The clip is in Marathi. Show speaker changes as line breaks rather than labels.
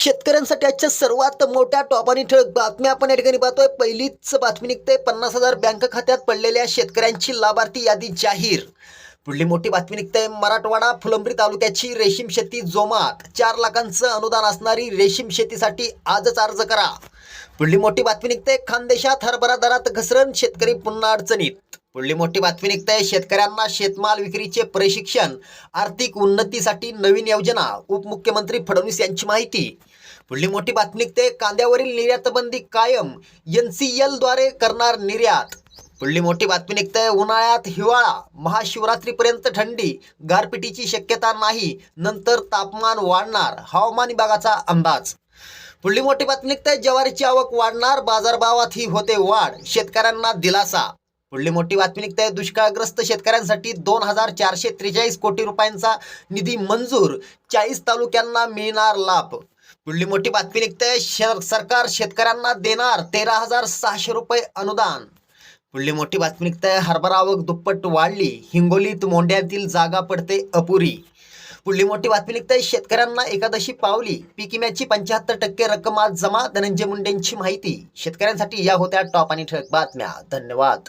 शेतकऱ्यांसाठी आजच्या सर्वात मोठ्या टॉप आणि ठळक बातम्या आपण या ठिकाणी पाहतोय. पहिलीच बातमी निघते. पन्नास हजार बँक खात्यात पडलेल्या शेतकऱ्यांची लाभार्थी यादी जाहीर. पुढली मोठी बातमी निघते. मराठवाडा फुलंब्री तालुक्याची रेशीम शेती जोमात. चार लाखांचं अनुदान असणारी रेशीम शेतीसाठी आजच अर्ज करा. पुढली मोठी बातमी निघते. खानदेशात हरभरा दरात घसरण शेतकरी पुन्हा अडचणीत. पुढली मोठी बातमी निघते शेतकऱ्यांना शेतमाल विक्रीचे प्रशिक्षण आर्थिक उन्नतीसाठी नवीन योजना उपमुख्यमंत्री फडणवीस यांची माहिती. पुढली मोठी बातमी निघते. कांद्यावरील निर्यातबंदी कायम एन सी द्वारे करणार निर्यात. पुढली मोठी बातमी निघते. उन्हाळ्यात हिवाळा महाशिवरात्रीपर्यंत थंडी गारपिटीची शक्यता नाही नंतर तापमान वाढणार हवामान विभागाचा अंदाज. पुढली मोठी बातमी निघते. ज्वारीची आवक वाढणार बाजारभावात ही होते वाढ शेतकऱ्यांना दिलासा. पुढली मोठी बातमी निघते दुष्काळग्रस्त शेतकऱ्यांसाठी दोन हजार चारशे त्रेचाळीस कोटी रुपयांचा निधी मंजूर चाळीस तालुक्यांना मिळणार लाभ. पुढली मोठी बातमी निघते शे- सरकार शेतकऱ्यांना देणार तेरा हजार सहाशे रुपये अनुदान. पुढली मोठी बातमी निघते हरभरा आवक दुप्पट वाढली हिंगोलीत मोंढ्यातील जागा पडते अपुरी. पुढली मोठी बातमी निघते शेतकऱ्यांना एकादशी पावली पीक विम्याची पंच्याहत्तर टक्के रक्कम आज जमा धनंजय मुंडेंची माहिती. शेतकऱ्यांसाठी या होत्या टॉप आणि ठळक बातम्या. धन्यवाद.